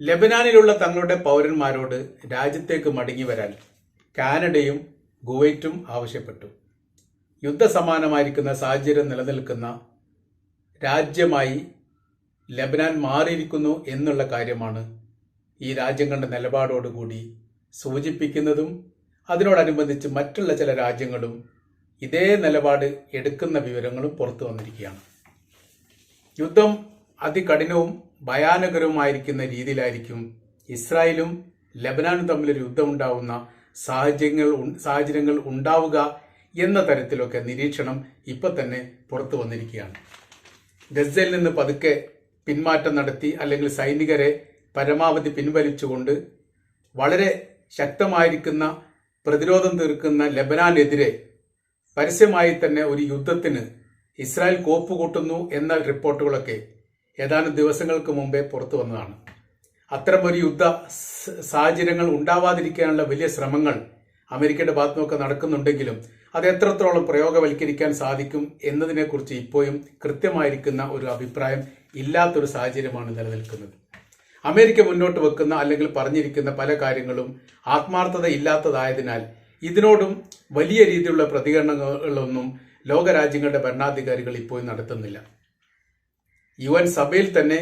ലെബനാനിലുള്ള തങ്ങളുടെ പൗരന്മാരോട് രാജ്യത്തേക്ക് മടങ്ങി വരാൻ കാനഡയും ഗുവൈറ്റും ആവശ്യപ്പെട്ടു. യുദ്ധസമാനമായിരിക്കുന്ന സാഹചര്യം നിലനിൽക്കുന്ന രാജ്യമായി ലബനാൻ മാറിയിരിക്കുന്നു എന്നുള്ള കാര്യമാണ് ഈ രാജ്യങ്ങളുടെ നിലപാടോടുകൂടി സൂചിപ്പിക്കുന്നതും അതിനോടനുബന്ധിച്ച് മറ്റുള്ള ചില രാജ്യങ്ങളും ഇതേ നിലപാട് എടുക്കുന്ന വിവരങ്ങളും പുറത്തു വന്നിരിക്കുകയാണ്. യുദ്ധം അതികഠിനവും ഭയാനകരവുമായിരിക്കുന്ന രീതിയിലായിരിക്കും ഇസ്രായേലും ലബനാനും തമ്മിലൊരു യുദ്ധമുണ്ടാവുന്ന സാഹചര്യങ്ങൾ സാഹചര്യങ്ങൾ ഉണ്ടാവുക എന്ന തരത്തിലൊക്കെ നിരീക്ഷണം ഇപ്പൊ തന്നെ പുറത്തു വന്നിരിക്കുകയാണ്. ഗസയിൽ നിന്ന് പതുക്കെ പിന്മാറ്റം നടത്തി അല്ലെങ്കിൽ സൈനികരെ പരമാവധി പിൻവലിച്ചുകൊണ്ട് വളരെ ശക്തമായിരിക്കുന്ന പ്രതിരോധം തീർക്കുന്ന ലബനാനെതിരെ പരസ്യമായി തന്നെ ഒരു യുദ്ധത്തിന് ഇസ്രായേൽ കോപ്പുകൂട്ടുന്നു എന്ന റിപ്പോർട്ടുകളൊക്കെ ഏതാനും ദിവസങ്ങൾക്ക് മുമ്പേ പുറത്തു വന്നതാണ്. അത്തരം ഒരു യുദ്ധ സാഹചര്യങ്ങൾ ഉണ്ടാവാതിരിക്കാനുള്ള വലിയ ശ്രമങ്ങൾ അമേരിക്കയുടെ ഭാഗത്തു നിന്നൊക്കെ നടക്കുന്നുണ്ടെങ്കിലും അത് എത്രത്തോളം പ്രയോഗവൽക്കരിക്കാൻ സാധിക്കും എന്നതിനെക്കുറിച്ച് ഇപ്പോഴും കൃത്യമായിരിക്കുന്ന ഒരു അഭിപ്രായം ഇല്ലാത്തൊരു സാഹചര്യമാണ് നിലനിൽക്കുന്നത്. അമേരിക്ക മുന്നോട്ട് വെക്കുന്ന അല്ലെങ്കിൽ പറഞ്ഞിരിക്കുന്ന പല കാര്യങ്ങളും ആത്മാർത്ഥത ഇല്ലാത്തതായതിനാൽ ഇതിനോടും വലിയ രീതിയിലുള്ള പ്രതികരണങ്ങളൊന്നും ലോകരാജ്യങ്ങളുടെ ഭരണാധികാരികൾ ഇപ്പോഴും നടത്തുന്നില്ല. യു എൻ സഭയിൽ തന്നെ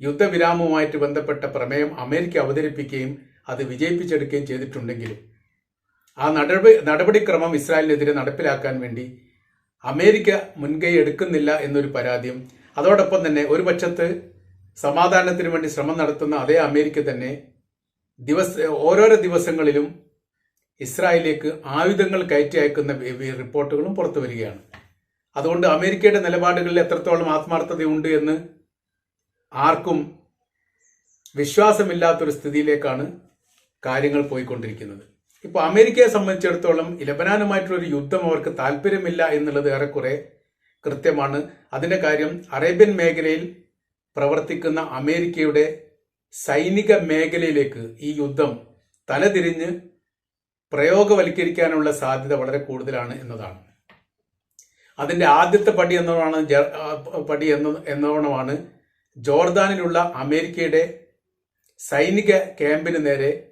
യുദ്ധവിരാമവുമായിട്ട് ബന്ധപ്പെട്ട പ്രമേയം അമേരിക്ക അവതരിപ്പിക്കുകയും അത് വിജയിപ്പിച്ചെടുക്കുകയും ചെയ്തിട്ടുണ്ടെങ്കിലും ആ നടപടി നടപടിക്രമം ഇസ്രായേലിനെതിരെ നടപ്പിലാക്കാൻ വേണ്ടി അമേരിക്ക മുൻകൈ എടുക്കുന്നില്ല എന്നൊരു പരാതിയും അതോടൊപ്പം തന്നെ ഒരു പക്ഷത്ത് സമാധാനത്തിന് വേണ്ടി ശ്രമം നടത്തുന്ന അതേ അമേരിക്ക തന്നെ ദിവസ ഓരോരോ ദിവസങ്ങളിലും ഇസ്രായേലിലേക്ക് ആയുധങ്ങൾ കയറ്റി അയക്കുന്ന റിപ്പോർട്ടുകളും പുറത്തു വരികയാണ്. അതുകൊണ്ട് അമേരിക്കയുടെ നിലപാടുകളിൽ എത്രത്തോളം ആത്മാർത്ഥതയുണ്ട് എന്ന് ആർക്കും വിശ്വാസമില്ലാത്തൊരു സ്ഥിതിയിലേക്കാണ് കാര്യങ്ങൾ പോയിക്കൊണ്ടിരിക്കുന്നത്. ഇപ്പോൾ അമേരിക്കയെ സംബന്ധിച്ചിടത്തോളം ലബനാനുമായിട്ടുള്ളൊരു യുദ്ധം അവർക്ക് താല്പര്യമില്ല എന്നുള്ളത് ഏറെക്കുറെ കൃത്യമാണ്. അതിന്റെ കാര്യം അറേബ്യൻ മേഖലയിൽ പ്രവർത്തിക്കുന്ന അമേരിക്കയുടെ സൈനിക മേഖലയിലേക്ക് ഈ യുദ്ധം തലതിരിഞ്ഞ് പ്രയോഗവൽക്കരിക്കാനുള്ള സാധ്യത വളരെ കൂടുതലാണ് എന്നതാണ്. അതിന്റെ ആദ്യത്തെ പടി എന്നതാണ് ജ- പടി എന്ന എന്നോണമാണ്. ജോർദാനിലുള്ള അമേരിക്കയുടെ സൈനിക ക്യാമ്പിന് നേരെ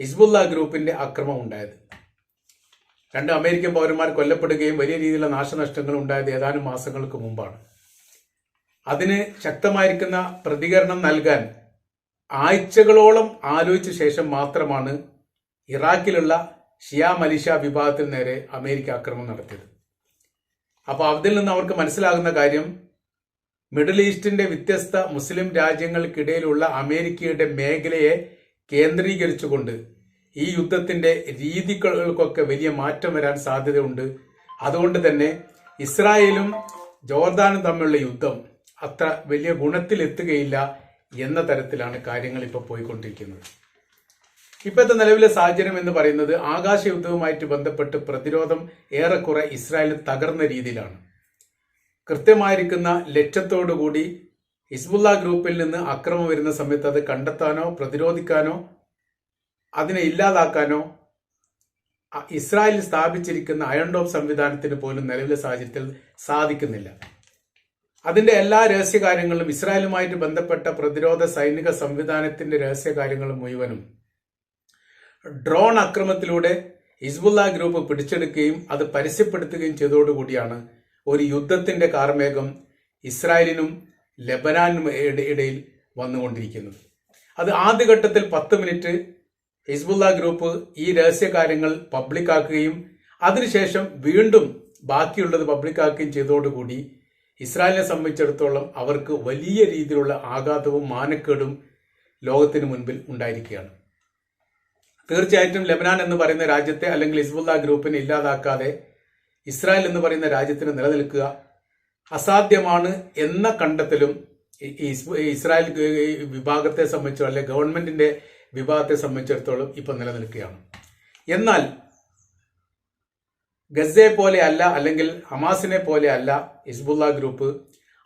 ഹിസ്ബുല്ല ഗ്രൂപ്പിന്റെ ആക്രമണം ഉണ്ടായത്. രണ്ട് അമേരിക്കൻ പൗരന്മാർ കൊല്ലപ്പെടുകയും വലിയ രീതിയിലുള്ള നാശനഷ്ടങ്ങൾ ഉണ്ടായത് ഏതാനും മാസങ്ങൾക്ക് മുമ്പാണ്. അതിന് ശക്തമായിരിക്കുന്ന പ്രതികരണം നൽകാൻ ആഴ്ചകളോളം ആലോചിച്ച ശേഷം മാത്രമാണ് ഇറാഖിലുള്ള ഷിയ മലിഷ വിഭാഗത്തിന് നേരെ അമേരിക്ക ആക്രമണം നടത്തിയത്. അപ്പോൾ അതിൽ നിന്ന് അവർക്ക് മനസ്സിലാകുന്ന കാര്യം മിഡിൽ ഈസ്റ്റിന്റെ വ്യത്യസ്ത മുസ്ലിം രാജ്യങ്ങൾക്കിടയിലുള്ള അമേരിക്കയുടെ മേഖലയെ കേന്ദ്രീകരിച്ചുകൊണ്ട് ഈ യുദ്ധത്തിന്റെ രീതികൾക്കൊക്കെ വലിയ മാറ്റം വരാൻ സാധ്യതയുണ്ട്. അതുകൊണ്ട് തന്നെ ഇസ്രായേലും ജോർദാനും തമ്മിലുള്ള യുദ്ധം അത്ര വലിയ ഗുണത്തിലെത്തുകയില്ല എന്ന തരത്തിലാണ് കാര്യങ്ങൾ ഇപ്പോൾ പോയിക്കൊണ്ടിരിക്കുന്നത്. ഇപ്പോഴത്തെ നിലവിലെ സാഹചര്യം എന്ന് പറയുന്നത് ആകാശ യുദ്ധവുമായിട്ട് ബന്ധപ്പെട്ട് പ്രതിരോധം ഏറെക്കുറെ ഇസ്രായേൽ തകർന്ന രീതിയിലാണ്. കൃത്യമായിരിക്കുന്ന ലക്ഷ്യത്തോടുകൂടി ഹിസ്ബുല്ല ഗ്രൂപ്പിൽ നിന്ന് അക്രമം വരുന്ന സമയത്ത് അത് കണ്ടെത്താനോ പ്രതിരോധിക്കാനോ അതിനെ ഇല്ലാതാക്കാനോ ഇസ്രായേൽ സ്ഥാപിച്ചിരിക്കുന്ന അയൺ ഡോം സംവിധാനത്തിന് പോലും നിലവിലെ സാഹചര്യത്തിൽ സാധിക്കുന്നില്ല. അതിന്റെ എല്ലാ രഹസ്യകാര്യങ്ങളും ഇസ്രായേലുമായിട്ട് ബന്ധപ്പെട്ട പ്രതിരോധ സൈനിക സംവിധാനത്തിന്റെ രഹസ്യകാര്യങ്ങളും മുഴുവനും ഡ്രോൺ ആക്രമണത്തിലൂടെ ഹിസ്ബുല്ല ഗ്രൂപ്പ് പിടിച്ചെടുക്കുകയും അത് പരസ്യപ്പെടുത്തുകയും ചെയ്തതോടുകൂടിയാണ് ഒരു യുദ്ധത്തിന്റെ കാർമേഘം ഇസ്രായേലിനും ലബനാനും ഇട- ഇടയിൽ വന്നുകൊണ്ടിരിക്കുന്നത്. അത് ആദ്യഘട്ടത്തിൽ പത്ത് മിനിറ്റ് ഹിസ്ബുല്ല ഗ്രൂപ്പ് ഈ രഹസ്യകാര്യങ്ങൾ പബ്ലിക്കാക്കുകയും അതിനുശേഷം വീണ്ടും ബാക്കിയുള്ളത് പബ്ലിക്കാക്കുകയും ചെയ്തതോടുകൂടി ഇസ്രായേലിനെ സംബന്ധിച്ചിടത്തോളം അവർക്ക് വലിയ രീതിയിലുള്ള ആഘാതവും മാനക്കേടും ലോകത്തിന് മുൻപിൽ ഉണ്ടായിരിക്കുകയാണ്. തീർച്ചയായിട്ടും ലബനാൻ എന്ന് പറയുന്ന രാജ്യത്തെ അല്ലെങ്കിൽ ഹിസ്ബുല്ല ഗ്രൂപ്പിനെ ഇല്ലാതാക്കാതെ ഇസ്രായേൽ എന്ന് പറയുന്ന രാജ്യത്തിന് നിലനിൽക്കുക അസാധ്യമാണ് എന്ന കണ്ടെത്തലും ഇസ്രായേൽ വിഭാഗത്തെ സംബന്ധിച്ചോ അല്ലെ ഗവൺമെന്റിന്റെ വിഭാഗത്തെ സംബന്ധിച്ചിടത്തോളം ഇപ്പൊ നിലനിൽക്കുകയാണ്. എന്നാൽ ഗസയെ പോലെ അല്ല അല്ലെങ്കിൽ ഹമാസിനെ പോലെ അല്ല ഹിസ്ബുല്ല ഗ്രൂപ്പ്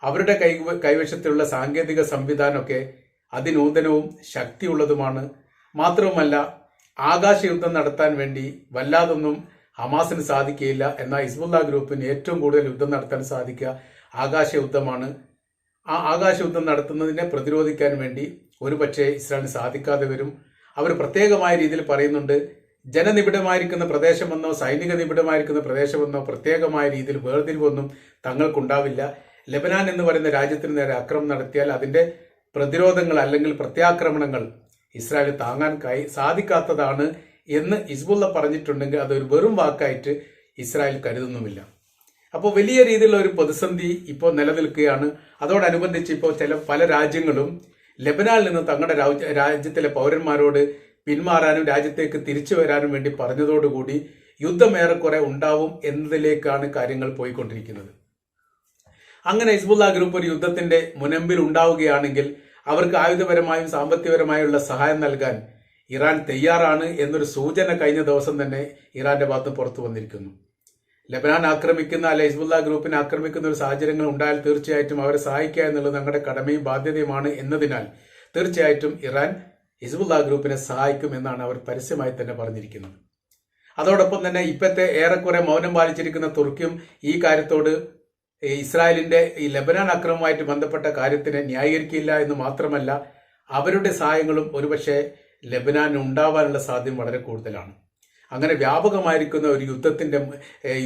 അവരുടെ കൈ കൈവശത്തിലുള്ള സാങ്കേതിക സംവിധാനമൊക്കെ അതിനൂതനവും ശക്തിയുള്ളതുമാണ്. മാത്രവുമല്ല ആകാശയുദ്ധം നടത്താൻ വേണ്ടി വല്ലാതൊന്നും ഹമാസിന് സാധിക്കുകയില്ല. എന്നാൽ ഹിസ്ബുല്ല ഗ്രൂപ്പിന് ഏറ്റവും കൂടുതൽ യുദ്ധം നടത്താൻ സാധിക്കുക ആകാശ യുദ്ധമാണ് ആ ആകാശ യുദ്ധം നടത്തുന്നതിനെ പ്രതിരോധിക്കാൻ വേണ്ടി ഒരുപക്ഷെ ഇസ്രായേലിന് സാധിക്കാതെ വരും. അവർ പ്രത്യേകമായ രീതിയിൽ പറയുന്നുണ്ട് ജനനിബിഡമായിരിക്കുന്ന പ്രദേശമെന്നോ സൈനിക നിബിഡമായിരിക്കുന്ന പ്രദേശമെന്നോ പ്രത്യേകമായ രീതിയിൽ വേർതിരിവൊന്നും തങ്ങൾക്കുണ്ടാവില്ല. ലെബനാൻ എന്ന് പറയുന്ന രാജ്യത്തിന് നേരെ അക്രമം നടത്തിയാൽ അതിന്റെ പ്രതിരോധങ്ങൾ അല്ലെങ്കിൽ പ്രത്യാക്രമണങ്ങൾ ഇസ്രായേൽ താങ്ങാൻ സാധിക്കാത്തതാണ് എന്ന് ഹിസ്ബുള്ള പറഞ്ഞിട്ടുണ്ടെങ്കിൽ അതൊരു വെറും വാക്കായിട്ട് ഇസ്രായേൽ കരുതുന്നുമില്ല. അപ്പോൾ വലിയ രീതിയിലുള്ള ഒരു പ്രതിസന്ധി ഇപ്പോൾ നിലനിൽക്കുകയാണ്. അതോടനുബന്ധിച്ച് ഇപ്പോൾ ചില പല രാജ്യങ്ങളും ലബനാനിൽ നിന്ന് തങ്ങളുടെ രാജ്യ- രാജ്യത്തിലെ പൗരന്മാരോട് പിന്മാറാനും രാജ്യത്തേക്ക് തിരിച്ചു വരാനും വേണ്ടി പറഞ്ഞതോടുകൂടി യുദ്ധം ഏറെക്കുറെ ഉണ്ടാവും എന്നതിലേക്കാണ് കാര്യങ്ങൾ പോയിക്കൊണ്ടിരിക്കുന്നത്. അങ്ങനെ ഹിസ്ബുല്ല ഗ്രൂപ്പ് ഒരു യുദ്ധത്തിന്റെ മുനമ്പിൽ ഉണ്ടാവുകയാണെങ്കിൽ അവർക്ക് ആയുധപരമായും സാമ്പത്തികപരമായുള്ള സഹായം നൽകാൻ ഇറാൻ തയ്യാറാണ് എന്നൊരു സൂചന കഴിഞ്ഞ ദിവസം തന്നെ ഇറാന്റെ ഭാഗത്ത് പുറത്തു വന്നിരിക്കുന്നു. ലബനാൻ ആക്രമിക്കുന്ന അല്ലെ ഹിസ്ബുല്ല ഗ്രൂപ്പിനെ ആക്രമിക്കുന്ന ഒരു സാഹചര്യങ്ങൾ ഉണ്ടായാൽ തീർച്ചയായിട്ടും അവരെ സഹായിക്കുക എന്നുള്ളത് ഞങ്ങളുടെ കടമയും ബാധ്യതയുമാണ് എന്നതിനാൽ തീർച്ചയായിട്ടും ഇറാൻ ഹിസ്ബുല്ല ഗ്രൂപ്പിനെ സഹായിക്കും എന്നാണ് അവർ പരസ്യമായി തന്നെ പറഞ്ഞിരിക്കുന്നത്. അതോടൊപ്പം തന്നെ ഇപ്പോഴത്തെ ഏറെക്കുറെ മൗനം പാലിച്ചിരിക്കുന്ന തുർക്കിയും ഈ കാര്യത്തോട് ഇസ്രായേലിന്റെ ഈ ലബനാൻ അക്രമവുമായിട്ട് ബന്ധപ്പെട്ട കാര്യത്തിനെ ന്യായീകരിക്കില്ല എന്ന് മാത്രമല്ല അവരുടെ സഹായങ്ങളും ഒരുപക്ഷെ ലബനാൻ ഉണ്ടാവാനുള്ള സാധ്യത വളരെ കൂടുതലാണ്. അങ്ങനെ വ്യാപകമായിരിക്കുന്ന ഒരു യുദ്ധത്തിന്റെ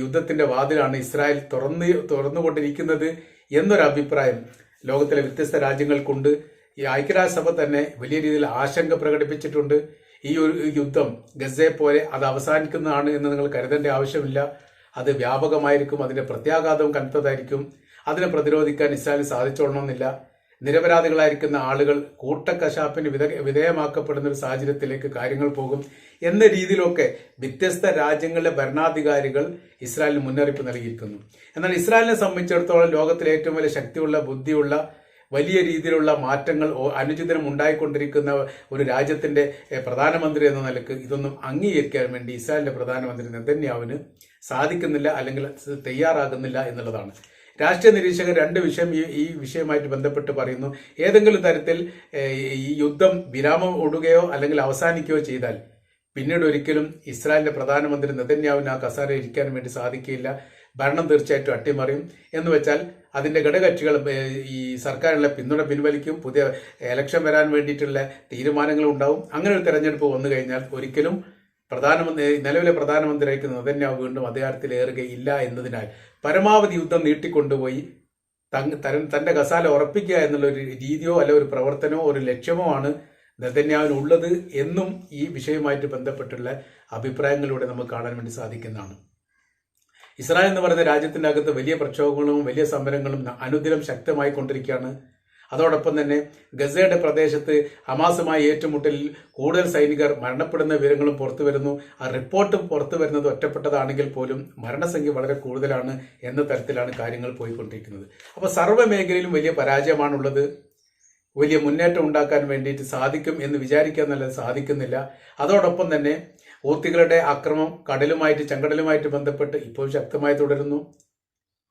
യുദ്ധത്തിന്റെ വാതിലാണ് ഇസ്രായേൽ തുറന്ന് തുറന്നുകൊണ്ടിരിക്കുന്നത് എന്നൊരു അഭിപ്രായം ലോകത്തിലെ വ്യത്യസ്ത രാജ്യങ്ങൾക്കുണ്ട്. ഈ ഐക്യരാഷ്ട്രസഭ തന്നെ വലിയ രീതിയിൽ ആശങ്ക പ്രകടിപ്പിച്ചിട്ടുണ്ട്. ഈ ഒരു യുദ്ധം ഗസയെ പോലെ അത് അവസാനിക്കുന്നതാണ് എന്ന് നിങ്ങൾ കരുതേണ്ട ആവശ്യമില്ല. അത് വ്യാപകമായിരിക്കും അതിന്റെ പ്രത്യാഘാതവും കനത്തതായിരിക്കും അതിനെ പ്രതിരോധിക്കാൻ ഇസ്രായേലിന് സാധിച്ചോളണമെന്നില്ല. നിരപരാധികളായിരിക്കുന്ന ആളുകൾ കൂട്ടക്കശാപ്പിന് വിധ വിധേയമാക്കപ്പെടുന്ന ഒരു സാഹചര്യത്തിലേക്ക് കാര്യങ്ങൾ പോകും എന്ന രീതിയിലൊക്കെ വ്യത്യസ്ത രാജ്യങ്ങളിലെ ഭരണാധികാരികൾ ഇസ്രായേലിന് മുന്നറിയിപ്പ് നൽകിയിരിക്കുന്നു. എന്നാൽ ഇസ്രായേലിനെ സംബന്ധിച്ചിടത്തോളം ലോകത്തിലെ ഏറ്റവും വലിയ ശക്തിയുള്ള ബുദ്ധിയുള്ള വലിയ രീതിയിലുള്ള മാറ്റങ്ങൾ അനുചിതനം ഉണ്ടായിക്കൊണ്ടിരിക്കുന്ന ഒരു രാജ്യത്തിന്റെ പ്രധാനമന്ത്രി എന്ന നിലയ്ക്ക് ഇതൊന്നും അംഗീകരിക്കാൻ വേണ്ടി ഇസ്രായേലിന്റെ പ്രധാനമന്ത്രി നെതന്യാവിന് സാധിക്കുന്നില്ല അല്ലെങ്കിൽ തയ്യാറാകുന്നില്ല എന്നുള്ളതാണ്. രാഷ്ട്രീയ നിരീക്ഷകർ രണ്ട് വിഷയം ഈ ഈ വിഷയവുമായിട്ട് ബന്ധപ്പെട്ട് പറയുന്നു. ഏതെങ്കിലും തരത്തിൽ ഈ യുദ്ധം വിരാമം ഒടുകയോ അല്ലെങ്കിൽ അവസാനിക്കുകയോ ചെയ്താൽ പിന്നീട് ഒരിക്കലും ഇസ്രായേലിന്റെ പ്രധാനമന്ത്രി നെതന്യാവിന് ആ കസാര ഇരിക്കാൻ വേണ്ടി സാധിക്കില്ല. ഭരണം തീർച്ചയായിട്ടും അട്ടിമറിയും. എന്ന് വെച്ചാൽ അതിന്റെ ഘടകകക്ഷികൾ ഈ സർക്കാരിലെ പിന്തുണ പിൻവലിക്കും പുതിയ ഇലക്ഷൻ വരാൻ വേണ്ടിയിട്ടുള്ള തീരുമാനങ്ങൾ ഉണ്ടാവും. അങ്ങനെ ഒരു തെരഞ്ഞെടുപ്പ് വന്നു കഴിഞ്ഞാൽ ഒരിക്കലും പ്രധാനമന്ത്രി നിലവിലെ പ്രധാനമന്ത്രിയായിരിക്കും നെതന്യാവ് വീണ്ടും അധികാരത്തിൽ ഏറുകയില്ല എന്നതിനാൽ പരമാവധി യുദ്ധം നീട്ടിക്കൊണ്ടുപോയി തങ് തരൻ- തന്റെ കസാല ഉറപ്പിക്കുക എന്നുള്ള ഒരു രീതിയോ അല്ല ഒരു പ്രവർത്തനമോ ഒരു ലക്ഷ്യമോ ആണ് നെതന്യാവിനുള്ളത് എന്നും ഈ വിഷയവുമായിട്ട് ബന്ധപ്പെട്ടുള്ള അഭിപ്രായങ്ങളിലൂടെ നമുക്ക് കാണാൻ വേണ്ടി സാധിക്കുന്നതാണ്. ഇസ്രായേൽ എന്ന് പറയുന്ന രാജ്യത്തിന്റെ അകത്ത് വലിയ പ്രക്ഷോഭങ്ങളും വലിയ സമരങ്ങളും അനുദിനം ശക്തമായി കൊണ്ടിരിക്കുകയാണ്. അതോടൊപ്പം തന്നെ ഗസയുടെ പ്രദേശത്ത് ഹമാസുമായി ഏറ്റുമുട്ടലിൽ കൂടുതൽ സൈനികർ മരണപ്പെടുന്ന വിവരങ്ങളും പുറത്തു വരുന്നു. ആ റിപ്പോർട്ട് പുറത്തു വരുന്നത് ഒറ്റപ്പെട്ടതാണെങ്കിൽ പോലും മരണസംഖ്യ വളരെ കൂടുതലാണ് എന്ന തരത്തിലാണ് കാര്യങ്ങൾ പോയിക്കൊണ്ടിരിക്കുന്നത്. അപ്പോൾ സർവ മേഖലയിലും വലിയ പരാജയമാണുള്ളത്. വലിയ മുന്നേറ്റം ഉണ്ടാക്കാൻ വേണ്ടിയിട്ട് സാധിക്കും എന്ന് വിചാരിക്കാൻ സാധിക്കുന്നില്ല. അതോടൊപ്പം തന്നെ ഊത്തികളുടെ ആക്രമം കടലുമായിട്ട് ചെങ്കടലുമായിട്ട് ബന്ധപ്പെട്ട് ഇപ്പോൾ ശക്തമായി തുടരുന്നു.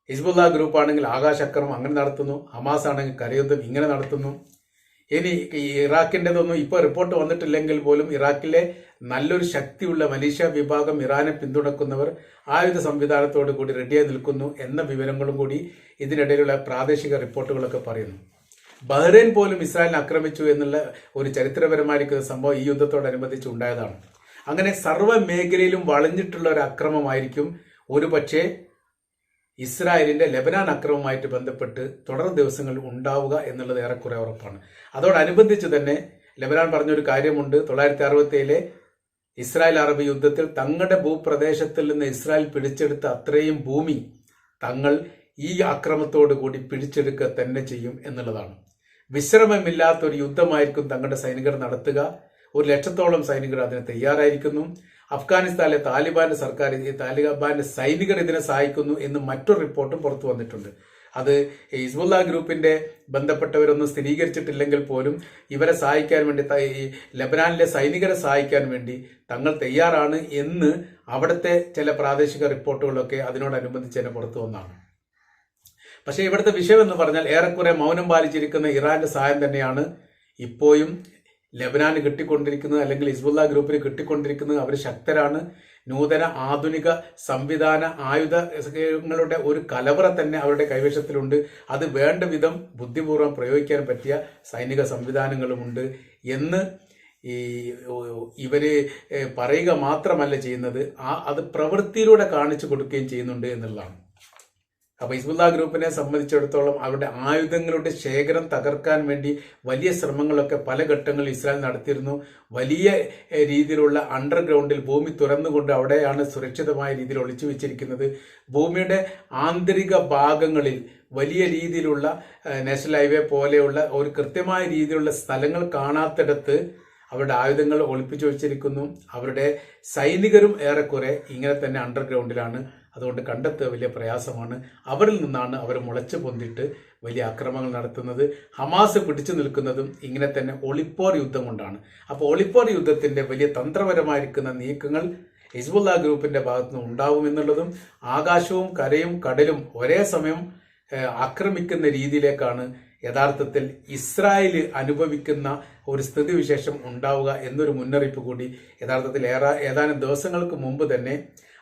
ഹിസ്ബുല്ല ഗ്രൂപ്പ് ആണെങ്കിൽ ആകാശ അക്രമം അങ്ങനെ നടത്തുന്നു. ഹമാസ് ആണെങ്കിൽ കരയുദ്ധം ഇങ്ങനെ നടത്തുന്നു. ഇനി ഇറാഖിന്റെതൊന്നും ഇപ്പോൾ റിപ്പോർട്ട് വന്നിട്ടില്ലെങ്കിൽ പോലും ഇറാഖിലെ നല്ലൊരു ശക്തിയുള്ള മലേഷ്യ വിഭാഗം ഇറാനെ പിന്തുണക്കുന്നവർ ആയുധ സംവിധാനത്തോടു കൂടി റെഡിയായി നിൽക്കുന്നു എന്ന വിവരങ്ങളും കൂടി ഇതിനിടയിലുള്ള പ്രാദേശിക റിപ്പോർട്ടുകളൊക്കെ പറയുന്നു. ബഹ്റൈൻ പോലും ഇസ്രായേലിനെ ആക്രമിച്ചു എന്നുള്ള ഒരു ചരിത്രപരമായിരിക്കുന്ന സംഭവം ഈ യുദ്ധത്തോടനുബന്ധിച്ച് ഉണ്ടായതാണ്. അങ്ങനെ സർവ മേഖലയിലും വളഞ്ഞിട്ടുള്ള ഒരു അക്രമമായിരിക്കും. ഒരു പക്ഷേ ഇസ്രായേലിന്റെ ലെബനാൻ അക്രമവുമായിട്ട് ബന്ധപ്പെട്ട് തുടർ ദിവസങ്ങൾ ഉണ്ടാവുക എന്നുള്ളത് ഏറെക്കുറെ ഉറപ്പാണ്. അതോടനുബന്ധിച്ച് തന്നെ ലെബനാൻ പറഞ്ഞൊരു കാര്യമുണ്ട്. തൊള്ളായിരത്തി അറുപത്തിയേഴിലെ ഇസ്രായേൽ അറബ് യുദ്ധത്തിൽ തങ്ങളുടെ ഭൂപ്രദേശത്തിൽ നിന്ന് ഇസ്രായേൽ പിടിച്ചെടുത്ത അത്രയും ഭൂമി തങ്ങൾ ഈ അക്രമത്തോടു കൂടി പിടിച്ചെടുക്കുക തന്നെ ചെയ്യും എന്നുള്ളതാണ്. വിശ്രമമില്ലാത്ത ഒരു യുദ്ധമായിരിക്കും തങ്ങളുടെ സൈനികർ നടത്തുക. ഒരു ലക്ഷത്തോളം സൈനികർ അതിന് തയ്യാറായിരിക്കുന്നു. അഫ്ഗാനിസ്ഥാനിലെ താലിബാന്റെ സർക്കാർ ഈ താലിബാന്റെ സൈനികർ ഇതിനെ സഹായിക്കുന്നു എന്ന് മറ്റൊരു റിപ്പോർട്ടും പുറത്തു വന്നിട്ടുണ്ട്. അത് ഹിസ്ബുല്ല ഗ്രൂപ്പിന്റെ ബന്ധപ്പെട്ടവരൊന്നും സ്ഥിരീകരിച്ചിട്ടില്ലെങ്കിൽ പോലും ഇവരെ സഹായിക്കാൻ വേണ്ടി ഈ ലബനാനിലെ സൈനികരെ സഹായിക്കാൻ വേണ്ടി തങ്ങൾ തയ്യാറാണ് എന്ന് അവിടുത്തെ ചില പ്രാദേശിക റിപ്പോർട്ടുകളൊക്കെ അതിനോടനുബന്ധിച്ച് തന്നെ പുറത്തു വന്നാണ്. പക്ഷേ ഇവിടുത്തെ വിഷയം എന്ന് പറഞ്ഞാൽ ഏറെക്കുറെ മൗനം പാലിച്ചിരിക്കുന്ന ഇറാന്റെ സഹായം തന്നെയാണ് ഇപ്പോഴും ലബനാന് കിട്ടിക്കൊണ്ടിരിക്കുന്നത് അല്ലെങ്കിൽ ഹിസ്ബുല്ല ഗ്രൂപ്പിന് കിട്ടിക്കൊണ്ടിരിക്കുന്നത് അവർ ശക്തരാണ്. നൂതന ആധുനിക സംവിധാന ആയുധങ്ങളുടെ ഒരു കലവറ തന്നെ അവരുടെ കൈവശത്തിലുണ്ട്. അത് വേണ്ട വിധം ബുദ്ധിപൂർവം പ്രയോഗിക്കാൻ പറ്റിയ സൈനിക സംവിധാനങ്ങളുമുണ്ട് എന്ന് ഈ ഇവർ പറയുക മാത്രമല്ല ചെയ്യുന്നത്. ആ അത് പ്രവൃത്തിയിലൂടെ കാണിച്ചു കൊടുക്കുകയും ചെയ്യുന്നുണ്ട് എന്നുള്ളതാണ്. അപ്പൊ ഹിസ്ബുല്ല ഗ്രൂപ്പിനെ സംബന്ധിച്ചിടത്തോളം അവരുടെ ആയുധങ്ങളുടെ ശേഖരം തകർക്കാൻ വേണ്ടി വലിയ ശ്രമങ്ങളൊക്കെ പല ഘട്ടങ്ങളിൽ ഇസ്രായേൽ നടത്തിയിരുന്നു. വലിയ രീതിയിലുള്ള അണ്ടർഗ്രൗണ്ടിൽ ഭൂമി തുറന്നുകൊണ്ട് അവിടെയാണ് സുരക്ഷിതമായ രീതിയിൽ ഒളിച്ചു വെച്ചിരിക്കുന്നത്. ഭൂമിയുടെ ആന്തരിക ഭാഗങ്ങളിൽ വലിയ രീതിയിലുള്ള നാഷണൽ ഹൈവേ പോലെയുള്ള ഒരു കൃത്യമായ രീതിയിലുള്ള സ്ഥലങ്ങൾ കാണാത്തിടത്ത് അവരുടെ ആയുധങ്ങൾ ഒളിപ്പിച്ചു വെച്ചിരിക്കുന്നു. അവരുടെ സൈനികരും ഏറെക്കുറെ ഇങ്ങനെ തന്നെ അണ്ടർഗ്രൗണ്ടിലാണ്. അതുകൊണ്ട് കണ്ടെത്തുക വലിയ പ്രയാസമാണ്. അവരിൽ നിന്നാണ് അവർ മുളച്ചു പൊന്തിട്ട് വലിയ അക്രമങ്ങൾ നടത്തുന്നത്. ഹമാസ് പിടിച്ചു നിൽക്കുന്നതും ഇങ്ങനെ തന്നെ ഒളിപ്പോർ യുദ്ധം കൊണ്ടാണ്. അപ്പോൾ ഒളിപ്പോർ യുദ്ധത്തിന്റെ വലിയ തന്ത്രപരമായിരിക്കുന്ന നീക്കങ്ങൾ ഹിസ്ബുല്ല ഗ്രൂപ്പിന്റെ ഭാഗത്തു നിന്ന് ഉണ്ടാവുമെന്നുള്ളതും ആകാശവും കരയും കടലും ഒരേ സമയം ആക്രമിക്കുന്ന രീതിയിലേക്കാണ് യഥാർത്ഥത്തിൽ ഇസ്രായേൽ അനുഭവിക്കുന്ന ഒരു സ്ഥിതിവിശേഷം ഉണ്ടാവുക എന്നൊരു മുന്നറിയിപ്പ് കൂടി യഥാർത്ഥത്തിൽ ഏറെ ഏതാനും ദിവസങ്ങൾക്ക് മുമ്പ് തന്നെ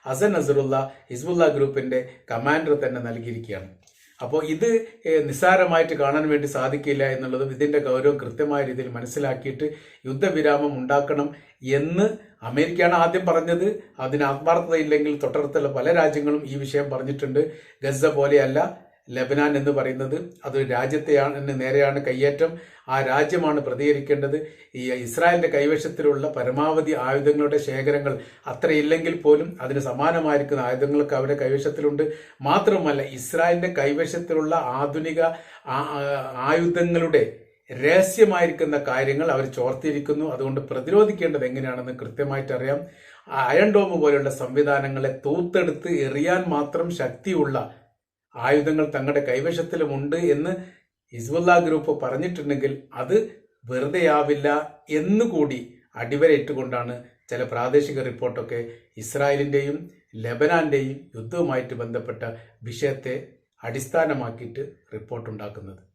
ഹസൻ നസറുല്ല ഹിസ്ബുല്ല ഗ്രൂപ്പിന്റെ കമാൻഡർ തന്നെ നൽകിയിരിക്കുകയാണ്. അപ്പോൾ ഇത് നിസ്സാരമായിട്ട് കാണാൻ വേണ്ടി സാധിക്കില്ല എന്നുള്ളതും ഇതിന്റെ ഗൗരവം കൃത്യമായ രീതിയിൽ മനസ്സിലാക്കിയിട്ട് യുദ്ധവിരാമം ഉണ്ടാക്കണം എന്ന് അമേരിക്കയാണ് ആദ്യം പറഞ്ഞത്. അതിന് ആത്മാർത്ഥതയില്ലെങ്കിൽ തൊട്ടടുത്തുള്ള പല രാജ്യങ്ങളും ഈ വിഷയം പറഞ്ഞിട്ടുണ്ട്. ഗസ പോലെയല്ല ലബനാൻ എന്ന് പറയുന്നത് അത് രാജ്യത്തെയാണ് നേരെയാണ് കയ്യേറ്റം. ആ രാജ്യമാണ് പ്രതികരിക്കേണ്ടത്. ഈ ഇസ്രായേലിന്റെ കൈവശത്തിലുള്ള പരമാവധി ആയുധങ്ങളുടെ ശേഖരങ്ങൾ അത്രയില്ലെങ്കിൽ പോലും അതിന് സമാനമായിരിക്കുന്ന ആയുധങ്ങളൊക്കെ അവരുടെ കൈവശത്തിലുണ്ട്. മാത്രമല്ല ഇസ്രായേലിന്റെ കൈവശത്തിലുള്ള ആധുനിക ആയുധങ്ങളുടെ രഹസ്യമായിരിക്കുന്ന കാര്യങ്ങൾ അവർ ചോർത്തിയിരിക്കുന്നു അതുകൊണ്ട് പ്രതിരോധിക്കേണ്ടത് എങ്ങനെയാണെന്ന് കൃത്യമായിട്ട് അറിയാം അയൺ ഡോം പോലെയുള്ള സംവിധാനങ്ങളെ തൂത്തെടുത്ത് എറിയാൻ മാത്രം ശക്തിയുള്ള ആയുധങ്ങൾ തങ്ങളുടെ കൈവശത്തിലുമുണ്ട് എന്ന് ഹിസ്ബുല്ല ഗ്രൂപ്പ് പറഞ്ഞിട്ടുണ്ടെങ്കിൽ അത് വെറുതെയാവില്ല എന്നുകൂടി അടിവരയിട്ടുകൊണ്ടാണ് ചില പ്രാദേശിക റിപ്പോർട്ടൊക്കെ ഇസ്രായേലിന്റെയും ലബനാന്റെയും യുദ്ധവുമായിട്ട് ബന്ധപ്പെട്ട വിഷയത്തെ അടിസ്ഥാനമാക്കിയിട്ട് റിപ്പോർട്ടുണ്ടാക്കുന്നത്.